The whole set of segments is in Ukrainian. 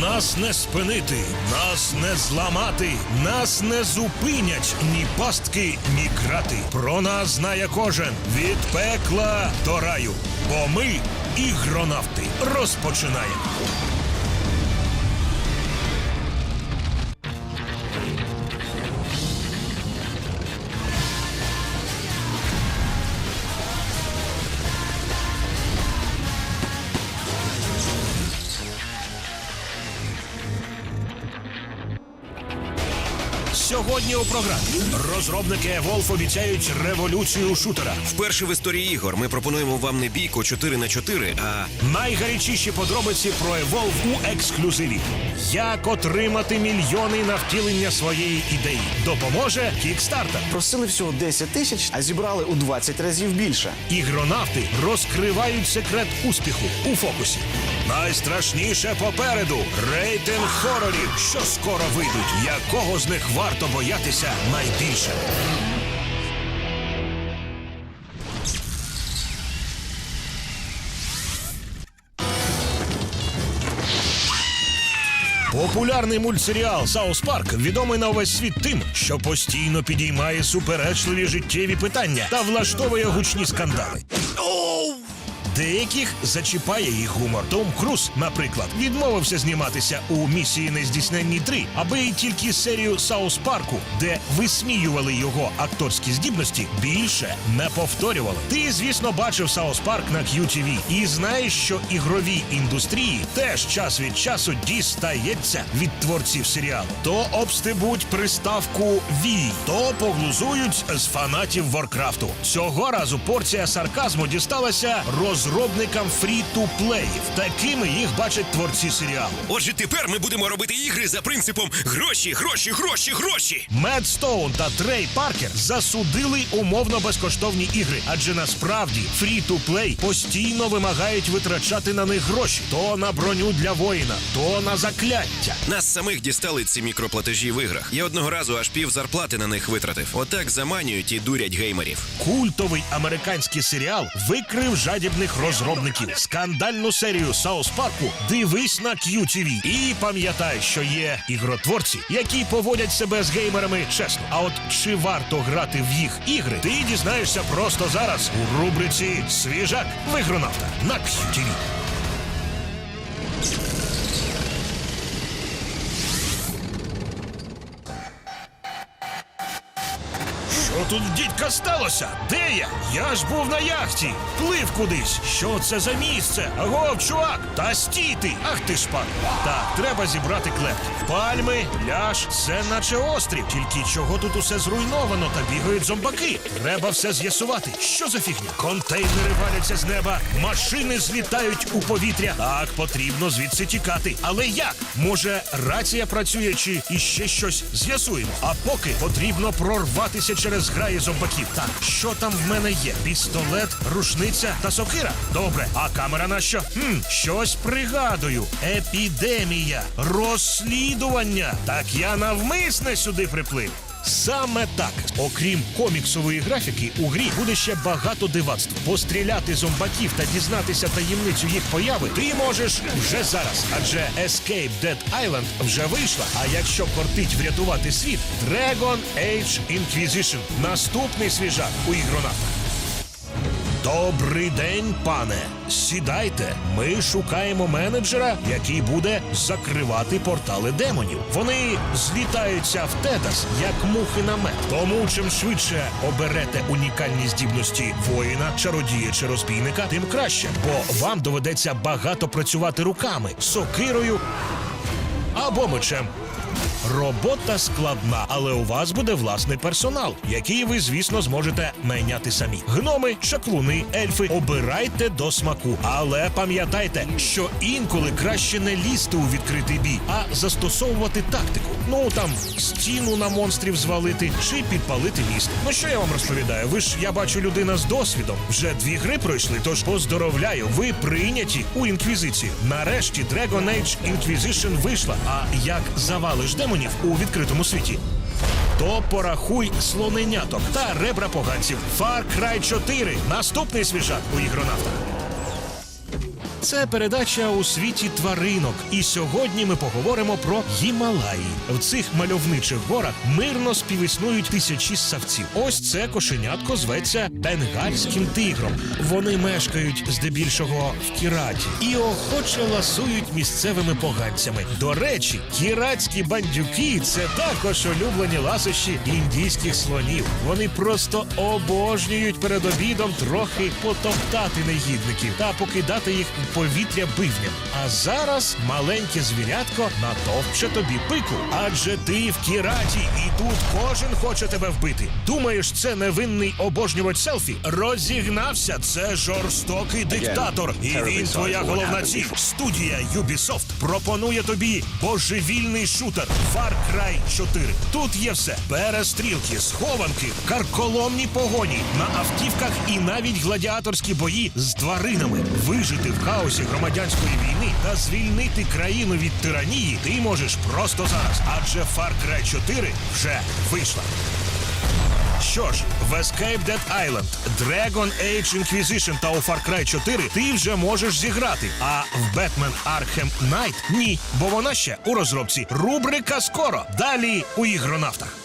Нас не спинити, нас не зламати, нас не зупинять ні пастки, ні крати. Про нас знає кожен від пекла до раю. Бо ми ігронавти розпочинаємо. Сьогодні у програмі розробники Evolve обіцяють революцію шутера. Вперше в історії ігор ми пропонуємо вам не бійку 4 на 4 а Найгарячіші подробиці про Evolve у ексклюзиві. Як отримати мільйони на втілення своєї ідеї? Допоможе Кікстартер. Просили всього 10 тисяч, а зібрали у 20 разів більше. Ігронавти розкривають секрет успіху у фокусі. Найстрашніше попереду рейтинг хорорів, що скоро вийдуть. Якого з них варто боятися найбільше? Популярний мультсеріал Саус Парк відомий на увесь світ тим, що постійно підіймає суперечливі життєві питання та влаштовує гучні скандали. Деяких зачіпає їх гумор. Том Круз, наприклад, відмовився зніматися у місії нездійсненні 3, аби тільки серію Саус Парку, де висміювали його акторські здібності, більше не повторювали. Ти, звісно, бачив Саус Парк на QTV і знаєш, що ігровій індустрії теж час від часу дістається від творців серіалу. То обстебуть приставку «ві», то поглузують з фанатів Воркрафту. Цього разу порція сарказму дісталася розробникам фрі-ту-плеїв. Такими їх бачать творці серіалу. отже, тепер ми будемо робити ігри за принципом гроші, гроші, гроші, гроші. Мед Стоун та Трей Паркер засудили умовно безкоштовні ігри, адже насправді фрі-ту-плей постійно вимагають витрачати на них гроші то на броню для воїна, то на закляття. Нас самих дістали ці мікроплатежі в іграх. Я одного разу аж пів зарплати на них витратив. Отак заманюють і дурять геймерів. Культовий американський серіал викрив жадібних розробників. Скандальну серію Саус Парку дивись на QTV. І пам'ятай, що є ігротворці, які поводять себе з геймерами чесно. А от чи варто грати в їх ігри, ти дізнаєшся просто зараз у рубриці Свіжак вигронавта на QTV. Тут дідька сталося? Де я? Я ж був на яхті. Плив кудись. Що це за місце? Агов, чувак! Та стій ти! Ах ти ж пан! Так, треба зібрати клеп. Пальми, ляж, це наче острів. Тільки чого тут усе зруйновано та бігають зомбаки. Треба все з'ясувати. Що за фігня? Контейнери валяться з неба, машини злітають у повітря. Так, потрібно звідси тікати. Але як? Може, рація працює чи іще щось з'ясуємо. А поки потрібно прорватися через граї зомбаків. Так, що там в мене є? Пістолет, рушниця та сокира. Добре, а камера на що? Хм, щось пригадую. Епідемія, розслідування. Так я навмисне сюди приплив. Саме так, окрім коміксової графіки, у грі буде ще багато дивацтв. Постріляти зомбаків та дізнатися таємницю їх появи ти можеш вже зараз. Адже Escape Dead Island вже вийшла. А якщо кортить врятувати світ, Dragon Age Inquisition – наступний свіжак у ігронавтах. Добрий день, пане. Сідайте. Ми шукаємо менеджера, який буде закривати портали демонів. Вони злітаються в Тедас, як мухи на мед. Тому чим швидше оберете унікальні здібності воїна, чародія чи розбійника, тим краще, бо вам доведеться багато працювати руками, сокирою або мечем. Робота складна, але у вас буде власний персонал, який ви, звісно, зможете найняти самі. Гноми, чаклуни, ельфи. Обирайте до смаку. Але пам'ятайте, що інколи краще не лізти у відкритий бій, а застосовувати тактику. Ну там стіну на монстрів звалити чи підпалити міст. Ну що я вам розповідаю? Ви ж я бачу людина з досвідом. Вже дві гри пройшли, тож поздоровляю. Ви прийняті у інквізицію. Нарешті Dragon Age Inquisition вийшла. А як завалиш демонів у відкритому світі? То порахуй слоненяток та ребра поганців. Far Cry 4. Наступний свіжак у ігронавтах. Це передача у світі тваринок. І сьогодні ми поговоримо про Гімалаї. В цих мальовничих горах мирно співіснують тисячі ссавців. Ось це кошенятко зветься бенгальським тигром. Вони мешкають здебільшого в Кіраті і охоче ласують місцевими поганцями. До речі, кіратські бандюки це також улюблені ласощі індійських слонів. Вони просто обожнюють перед обідом трохи потоптати негідників та покидати їх повітря бивням. А зараз маленьке звірятко натовпче тобі пику. Адже ти в кіраті, і тут кожен хоче тебе вбити. Думаєш, це невинний обожнювач селфі? Розігнався. Це жорстокий диктатор. І він твоя головна ціль. Студія Ubisoft пропонує тобі божевільний шутер Far Cry 4. Тут є все: перестрілки, схованки, карколомні погоні на автівках і навіть гладіаторські бої з тваринами. Вижити в хаосі громадянської війни та звільнити країну від тиранії ти можеш просто зараз. Адже Far Cry 4 вже вийшла. Що ж, в Escape Dead Island, Dragon Age Inquisition та у Far Cry 4 ти вже можеш зіграти. А в Batman Arkham Knight ні, бо вона ще у розробці. Рубрика скоро. Далі у ігронавтах.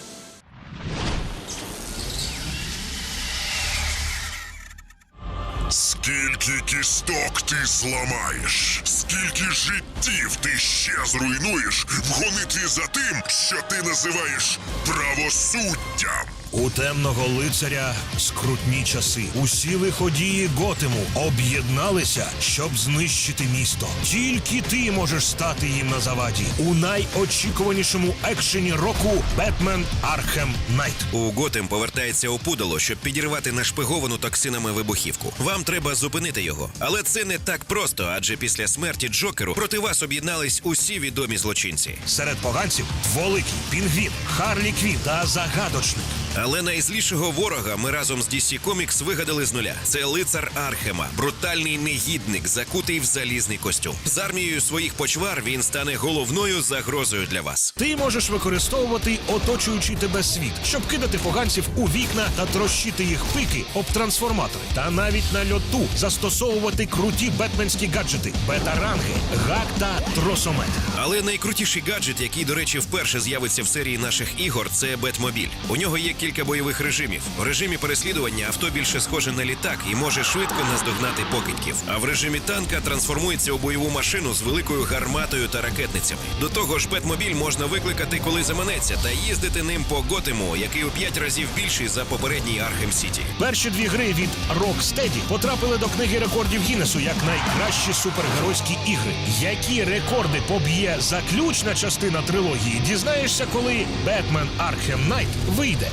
Скільки кісток ти зламаєш? Скільки життів ти ще зруйнуєш в гонитві за тим, що ти називаєш правосуддям? У темного лицаря скрутні часи. Усі лиходії Готему об'єдналися, щоб знищити місто. Тільки ти можеш стати їм на заваді. У найочікуванішому екшені року Бетмен Архем Найт. У Готем повертається опудало, щоб підірвати нашпиговану токсинами вибухівку. Вам треба зупинити його. Але це не так просто, адже після смерті Джокеру проти вас об'єднались усі відомі злочинці. Серед поганців дволикий, пінгвін, Харлі Квін та загадочник. Але найзлішого ворога ми разом з DC Comics вигадали з нуля. Це лицар Архема, брутальний негідник, закутий в залізний костюм. З армією своїх почвар він стане головною загрозою для вас. Ти можеш використовувати оточуючий тебе світ, щоб кидати поганців у вікна та трощити їх пики об трансформатори. Та навіть на льоту застосовувати круті бетменські гаджети, бета-ранги, гак та тросомет. Але найкрутіший гаджет, який, до речі, вперше з'явиться в серії наших ігор, це Бетмобіль. У нього є кілька бойових режимів. У режимі переслідування авто більше схоже на літак і може швидко наздогнати покидьків. А в режимі танка трансформується у бойову машину з великою гарматою та ракетницями. До того ж, Бетмобіль можна викликати, коли заманеться, та їздити ним по Готему, який у п'ять разів більший за попередній Архем Сіті. Перші дві гри від Rocksteady потрапили до книги рекордів Гіннесу як найкращі супергеройські ігри. Які рекорди поб'є заключна частина трилогії, дізнаєшся, коли Бетмен Архем Найт вийде.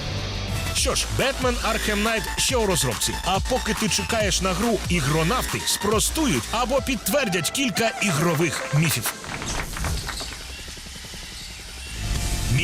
Що ж, Бетмен Архем Найт ще у розробці. А поки ти чекаєш на гру, ігронавти спростують або підтвердять кілька ігрових міфів.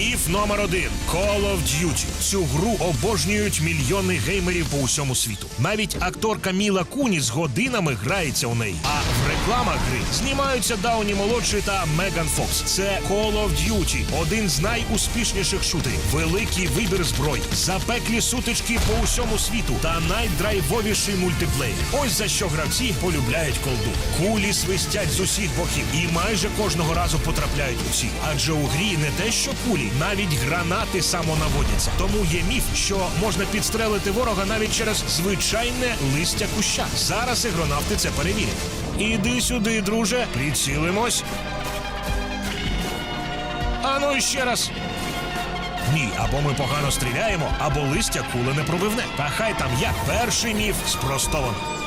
Міф номер один Call of Duty. Цю гру обожнюють мільйони геймерів по усьому світу. Навіть акторка Міла Куні з годинами грається у неї. А в рекламах гри знімаються Дауні молодший та Меган Фокс. Це Call of Duty, один з найуспішніших шутерів. Великий вибір зброї, запеклі сутички по усьому світу та найдрайвовіший мультиплеєр. Ось за що гравці полюбляють колду. Кулі свистять з усіх боків і майже кожного разу потрапляють у ціль. Адже у грі не те, що кулі, навіть гранати самонаводяться. Тому є міф, що можна підстрелити ворога навіть через звичайне листя куща. Зараз ігронавти це перевірять. Іди сюди, друже, прицілимось. Ану ще раз. Ні, або ми погано стріляємо, або листя кули не пробивне. Та хай там як перший міф спростовано.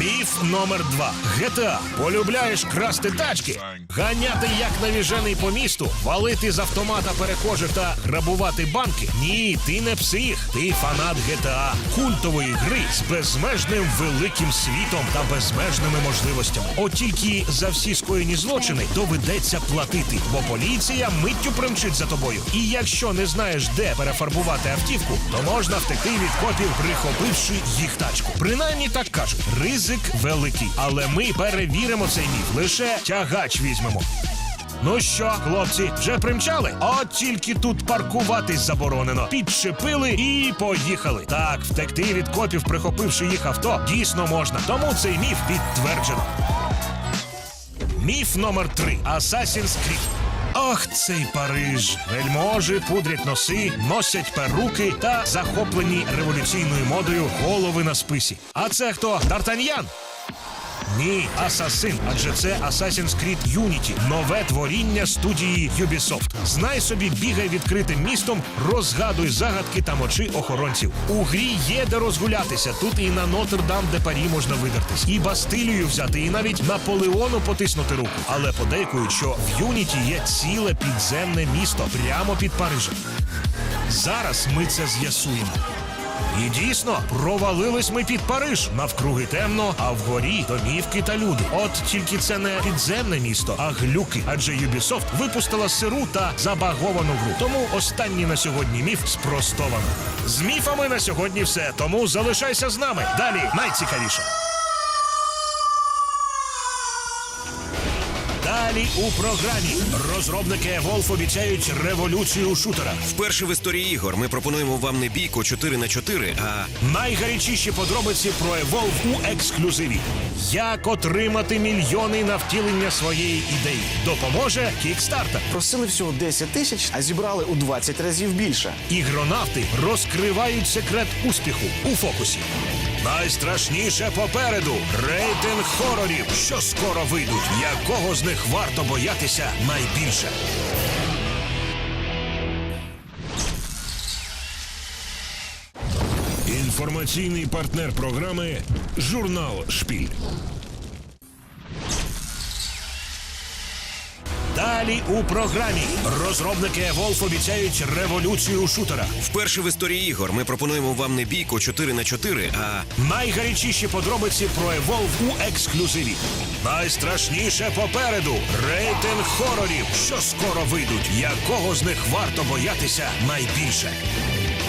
Міф номер два. GTA. Полюбляєш красти тачки, ганяти як навіжений по місту, валити з автомата перехожих та грабувати банки. Ні, ти не псих, ти фанат GTA. Культової гри з безмежним великим світом та безмежними можливостями. От тільки за всі скоєні злочини доведеться платити, бо поліція миттю примчить за тобою. І якщо не знаєш, де перефарбувати автівку, то можна втекти від копів, прихопивши їх тачку. Принаймні так кажуть, ризик великий. Але ми перевіримо цей міф. Лише тягач візьмемо. Ну що, хлопці, вже примчали? От тільки тут паркуватись заборонено. Підчепили і поїхали. Так, втекти від копів, прихопивши їх авто, дійсно можна. Тому цей міф підтверджено. Міф номер 3 Assassin's Creed. Ох, цей Париж! Вельможі пудрять носи, носять перуки та захоплені революційною модою голови на списі. А це хто? Д'Артаньян? Ні, Асасин, адже це Assassin's Creed Unity, нове творіння студії Ubisoft. Знай собі, бігай відкритим містом, розгадуй загадки та мочи охоронців. У грі є де розгулятися. Тут і на Нотр-Дам де Парі можна видертись, і Бастилію взяти, і навіть Наполеону потиснути руку. Але подейкують, що в Юніті є ціле підземне місто прямо під Парижем. Зараз ми це з'ясуємо. І дійсно, провалились ми під Париж. Навкруги темно, а вгорі домівки та люди. От тільки це не підземне місто, а глюки. Адже Ubisoft випустила сиру та забаговану гру. Тому останній на сьогодні міф спростовано. З міфами на сьогодні все. Тому залишайся з нами. Далі найцікавіше. Далі у програмі розробники Evolve обіцяють революцію у шутерах. Вперше в історії ігор ми пропонуємо вам не бійку 4 на 4 а Найгарячіші подробиці про Evolve у ексклюзиві. Як отримати мільйони на втілення своєї ідеї? Допоможе Kickstarter. Просили всього 10 тисяч, а зібрали у 20 разів більше. Ігронавти розкривають секрет успіху у фокусі. Найстрашніше попереду рейтинг хорорів, що скоро вийдуть. Якого з них варто боятися найбільше? Інформаційний партнер програми Журнал Шпіль. Далі у програмі розробники Evolve обіцяють революцію у шутерах. вперше в історії ігор ми пропонуємо вам не бійку 4 на 4 а Найгарячіші подробиці про Evolve у ексклюзиві. Найстрашніше попереду рейтинг хорорів, що скоро вийдуть. Якого з них варто боятися найбільше?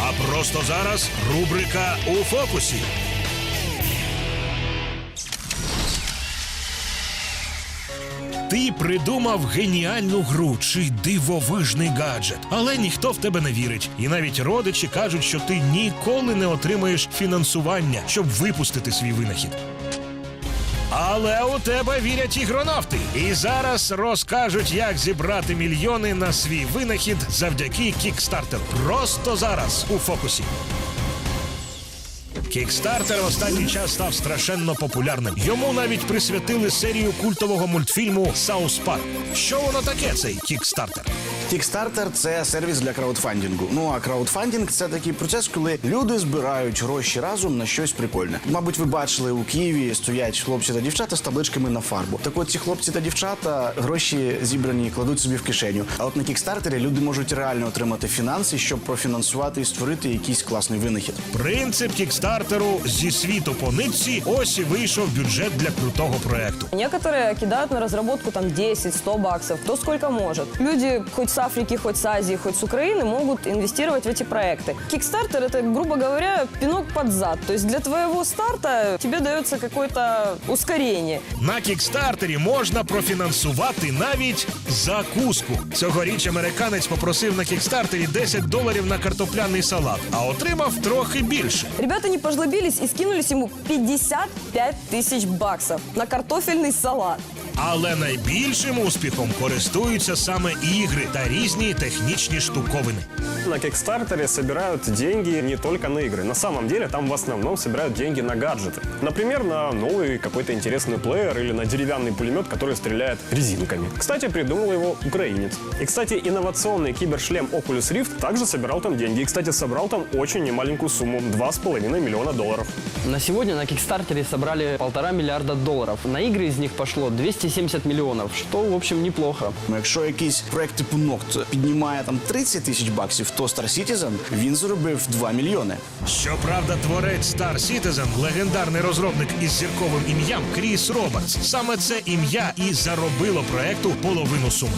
А просто зараз рубрика у фокусі. Ти придумав геніальну гру чи дивовижний гаджет, але ніхто в тебе не вірить. І навіть родичі кажуть, що ти ніколи не отримаєш фінансування, щоб випустити свій винахід. Але у тебе вірять ігронавти. І зараз розкажуть, як зібрати мільйони на свій винахід завдяки Kickstarter. Просто зараз у фокусі. Кікстартер останній час став страшенно популярним. Йому навіть присвятили серію культового мультфільму Саус Парк. Що воно таке, цей кікстартер? Kickstarter – це сервіс для краудфандингу. Ну а краудфандинг це такий процес, коли люди збирають гроші разом на щось прикольне. Мабуть, ви бачили у Києві стоять хлопці та дівчата з табличками на фарбу. Так от ці хлопці та дівчата гроші зібрані кладуть собі в кишеню. А от на кікстартері люди можуть реально отримати фінанси, щоб профінансувати і створити якийсь класний винахід. Принцип кікстартеру зі світу по нитці. Ось і вийшов бюджет для крутого проекту. Некоторые кидают на разработку там 10-100 баксов, кто сколько может. Люди хоть с Африки, хоть с Азии, хоть с Украины могут инвестировать в эти проекты. Kickstarter это, грубо говоря, пинок под зад. То есть для твоего старта тебе дается какое-то ускорение. На кікстартері можна профінансувати навіть закуску. Цьогоріч американець попросив на кікстартері 10 доларів на картопляний салат, а отримав трохи більше. Ребята не пожлобились и скинулись ему 55 тысяч баксов на картофельный салат. Але найбільшим успіхом користуються саме ігри та різні технічні штуковини. На Кикстартере собирают деньги не только на игры. На самом деле там в основном собирают деньги на гаджеты. Например, на новый какой-то интересный плеер или на деревянный пулемет, который стреляет резинками. Кстати, придумал его украинец. И, кстати, инновационный кибершлем Oculus Rift также собирал там деньги. И, кстати, собрал там очень немаленькую сумму – 2,5 миллиона долларов. На сегодня на Кикстартере собрали полтора миллиарда долларов. На игры из них пошло 270 мільйонів, що, в общем, неплохо. Ну, якщо якийсь проект типу Noct піднімає там 30 тисяч баксів, то Star Citizen він заробив 2 мільйони. Щоправда, творець Star Citizen – легендарний розробник із зірковим ім'ям Кріс Робертс. Саме це ім'я і заробило проекту половину суми.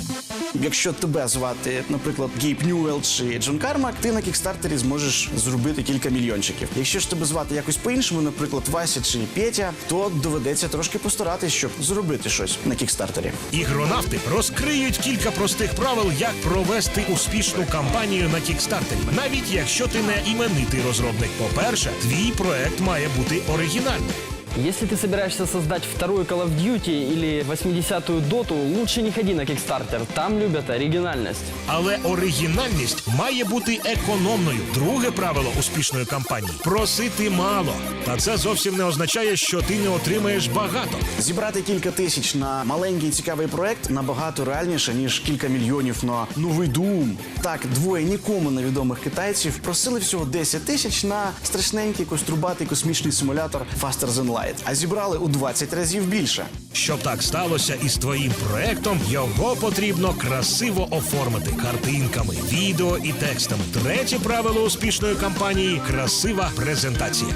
Якщо тебе звати, наприклад, Гейб Ньюелл чи Джон Кармак, ти на кікстартері зможеш зробити кілька мільйончиків. Якщо ж тебе звати якось по-іншому, наприклад, Вася чи Петя, то доведеться трошки постаратись, щоб зробити щось на кікстартері. Ігронавти розкриють кілька простих правил, як провести успішну кампанію на кікстартері. Навіть якщо ти не іменитий розробник. По-перше, твій проект має бути оригінальним. Если ты собираешься создать вторую Call of Duty или 80-ю Доту, лучше не ходи на Kickstarter. Там любят оригинальность. Але оригінальність має бути економною. Друге правило успішної кампанії просити мало. Та це зовсім не означає, що ти не отримаєш багато. Зібрати кілька тисяч на маленький цікавий проект набагато реальніше, ніж кілька мільйонів на новий Doom. Так, двоє нікому невідомих китайців просили всього 10 тисяч на страшненький кострубатий космічний симулятор Faster Than Light, а зібрали у 20 разів більше. Щоб так сталося із твоїм проектом, його потрібно красиво оформити картинками, відео і текстами. Третє правило успішної кампанії красива презентація.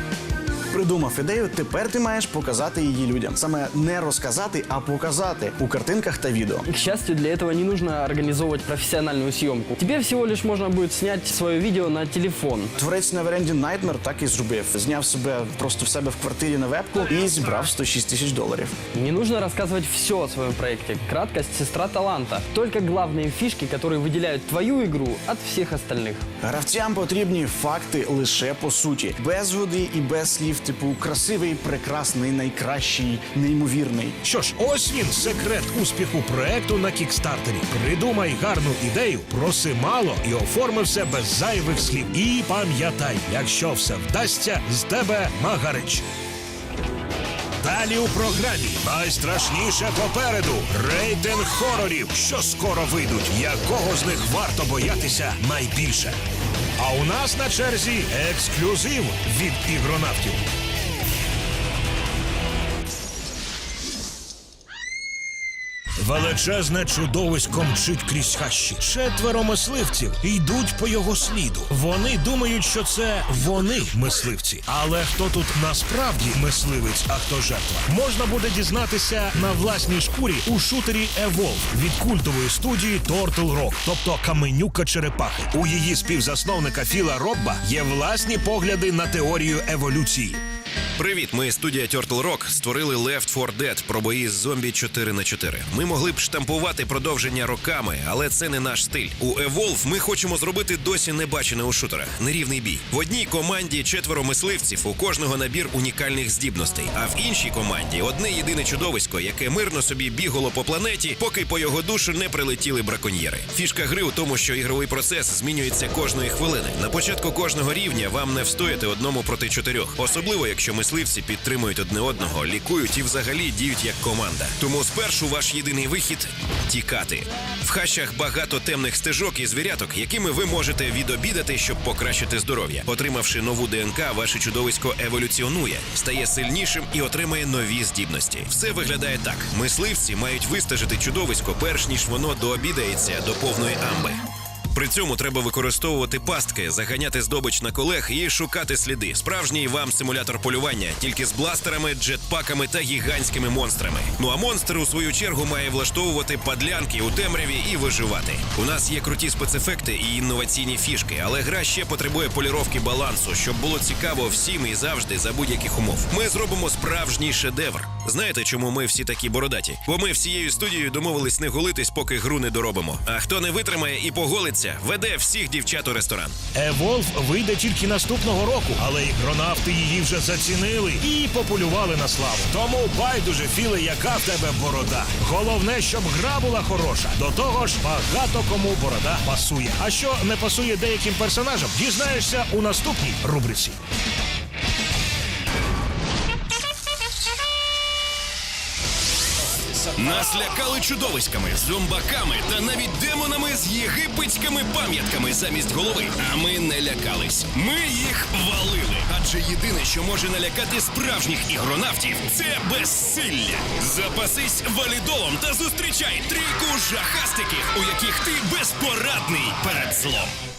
Придумав ідею, тепер ти маєш показати її людям. Саме не розказати, а показати у картинках та відео. К счастью, для этого не нужно организовывать профессиональную съемку. Тебе всего лишь можно будет снять свое видео на телефон. Творець Neverending Nightmare так і зробив. Зняв себе просто в себе в квартирі на вебку і зібрав 106 тисяч доларів. Не нужно рассказывать все о своем проекте. Краткость – сестра таланта. Только главные фишки, которые выделяют твою игру от всех остальных. Гравцям потрібні факти лише по суті, без води і без слів, типу красивий, прекрасний, найкращий, неймовірний. Що ж, ось він секрет успіху проекту на кікстартері. Придумай гарну ідею, проси мало і оформи все без зайвих слів. І пам'ятай, якщо все вдасться, з тебе магарич. Далі у програмі найстрашніше попереду рейтинг хорорів, що скоро вийдуть. Якого з них варто боятися найбільше? А у нас на черзі ексклюзив від ігронавтів. Величезне чудовисько мчить крізь хащі. Четверо мисливців йдуть по його сліду. Вони думають, що це вони мисливці. Але хто тут насправді мисливець, а хто жертва, можна буде дізнатися на власній шкурі у шутері Evolve від культової студії Turtle Rock, тобто Каменюка Черепахи. У її співзасновника Філа Робба є власні погляди на теорію еволюції. Привіт, ми студія Turtle Rock створили Left 4 Dead про бої з зомбі 4 на 4 Ми могли б штампувати продовження роками, але це не наш стиль. У Evolve ми хочемо зробити досі небачене у шутерах нерівний бій. В одній команді четверо мисливців, у кожного набір унікальних здібностей. А в іншій команді одне єдине чудовисько, яке мирно собі бігало по планеті, поки по його душу не прилетіли браконьєри. Фішка гри у тому, що ігровий процес змінюється кожної хвилини. На початку кожного рівня вам не встояти одному проти чотирьох, особливо якщо мисливці підтримують одне одного, лікують і взагалі діють як команда. Тому спершу ваш єдиний вихід тікати. В хащах багато темних стежок і звіряток, якими ви можете відобідати, щоб покращити здоров'я. Отримавши нову ДНК, ваше чудовисько еволюціонує, стає сильнішим і отримає нові здібності. Все виглядає так: мисливці мають вистежити чудовисько, перш ніж воно дообідається до повної амби. При цьому треба використовувати пастки, заганяти здобич на колег і шукати сліди. Справжній вам симулятор полювання, тільки з бластерами, джетпаками та гігантськими монстрами. Ну а монстр у свою чергу має влаштовувати падлянки у темряві і виживати. У нас є круті спецефекти і інноваційні фішки, але гра ще потребує поліровки балансу, щоб було цікаво всім і завжди за будь-яких умов. Ми зробимо справжній шедевр. Знаєте, чому ми всі такі бородаті? Бо ми всією студією домовились не голитись, поки гру не доробимо. А хто не витримає і поголиться, веде всіх дівчат у ресторан. Evolve вийде тільки наступного року, але ігронавти її вже зацінили і популювали на славу. Тому байдуже філе, яка в тебе борода. Головне, щоб гра була хороша. До того ж, багато кому борода пасує. А що не пасує деяким персонажам, дізнаєшся у наступній рубриці. Нас лякали чудовиськами, зомбаками та навіть демонами з єгипетськими пам'ятками замість голови. А ми не лякались. Ми їх валили. Адже єдине, що може налякати справжніх ігронавтів, це безсилля. Запасись валідолом та зустрічай трійку жахастиків, у яких ти безпорадний перед злом.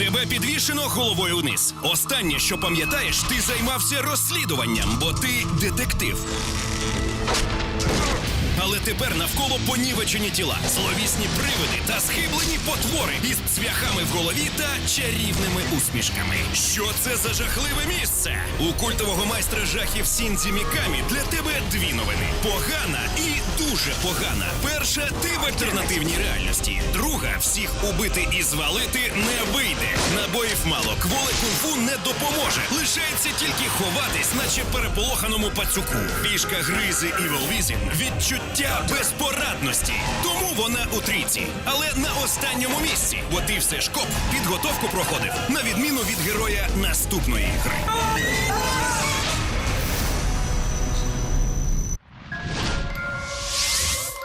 Тебе підвішено головою вниз. Останнє, що пам'ятаєш, ти займався розслідуванням, бо ти детектив. Але тепер навколо понівечені тіла, зловісні привиди та схиблені потвори із цвяхами в голові та чарівними усмішками. Що це за жахливе місце? У культового майстра жахів Сіндзі Мікамі для тебе дві новини: погана і дуже погана. Перша ти в альтернативній реальності. Друга всіх убити і звалити не вийде. Набоїв мало, кволи кунг-фу не допоможе. Лишається тільки ховатись, наче переполоханому пацюку. Фішка гризи Evil Within – відчуття безпорадності. Тому вона у трійці. Але на останньому місці. Бо ти все ж коп підготовку проходив на відміну від героя наступної гри.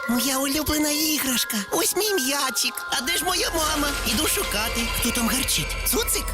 Моя улюблена іграшка. Ось мій м'ячик. А де ж моя мама? Іду шукати. Хто там гарчить? Цуцик?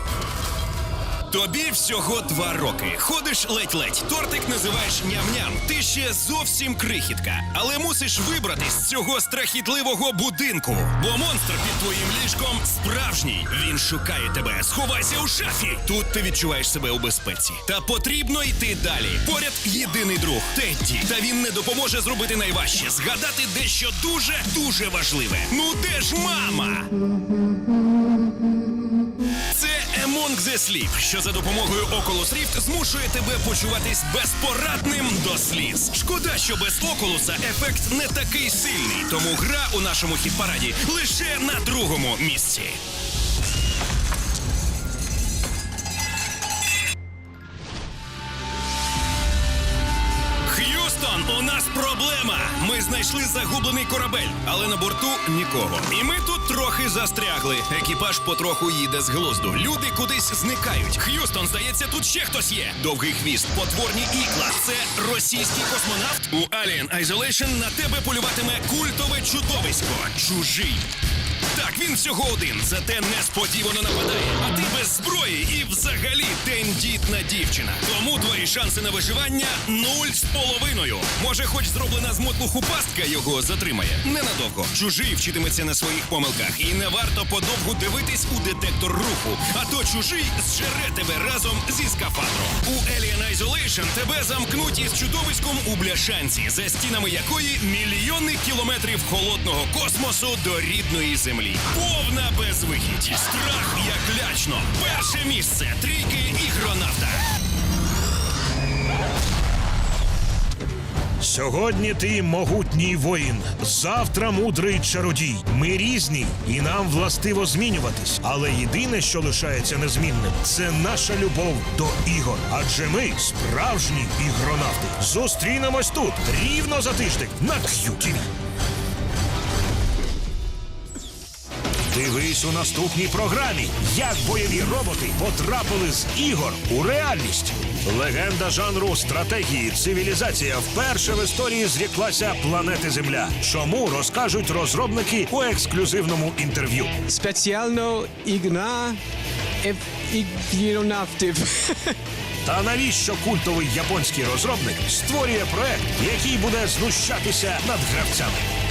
Тобі всього два роки. Ходиш ледь-ледь. Тортик називаєш ням-ням. Ти ще зовсім крихітка. Але мусиш вибратись з цього страхітливого будинку. Бо монстр під твоїм ліжком справжній. Він шукає тебе. Сховайся у шафі. Тут ти відчуваєш себе у безпеці. Та потрібно йти далі. Поряд єдиний друг Тедді. Та він не допоможе зробити найважче згадати дещо дуже дуже важливе. Ну де ж мама? Це сліп, що за допомогою Oculus Rift змушує тебе почуватись безпорадним до сліз. Шкода, що без Oculus ефект не такий сильний, тому гра у нашому хіт-параді лише на другому місці. Проблема. Ми знайшли загублений корабель, але на борту нікого. І ми тут трохи застрягли. Екіпаж потроху їде з глузду. Люди кудись зникають. Х'юстон, здається, тут ще хтось є. Довгий хвіст, потворні ікла. Це російський космонавт. У Alien Isolation на тебе полюватиме культове чудовисько. Чужий. Так, він всього один, зате несподівано нападає. А ти без зброї і взагалі тендітна дівчина. Тому твої шанси на виживання нуль з половиною. Може, хоч зроблена з мотлуху пастка його затримає. Ненадовго. Чужий вчитиметься на своїх помилках, і не варто подовгу дивитись у детектор руху. А то чужий зжере тебе разом зі скафандром. У Alien Isolation тебе замкнуть із чудовиськом у бляшанці, за стінами якої мільйони кілометрів холодного космосу до рідної землі. Повна безвихідь. Страх як лячно. Перше місце трійки ігронавта. Сьогодні ти могутній воїн, завтра мудрий чародій. Ми різні, і нам властиво змінюватись. Але єдине, що лишається незмінним, це наша любов до ігор. Адже ми справжні ігронавти. Зустрінемось тут рівно за тиждень на QTV. Дивись у наступній програмі, як бойові роботи потрапили з ігор у реальність. Легенда жанру стратегії цивілізація вперше в історії зріклася планети Земля. Чому розкажуть розробники у ексклюзивному інтерв'ю? спеціально ігна ігронавтів. Та навіщо культовий японський розробник створює проект, який буде знущатися над гравцями?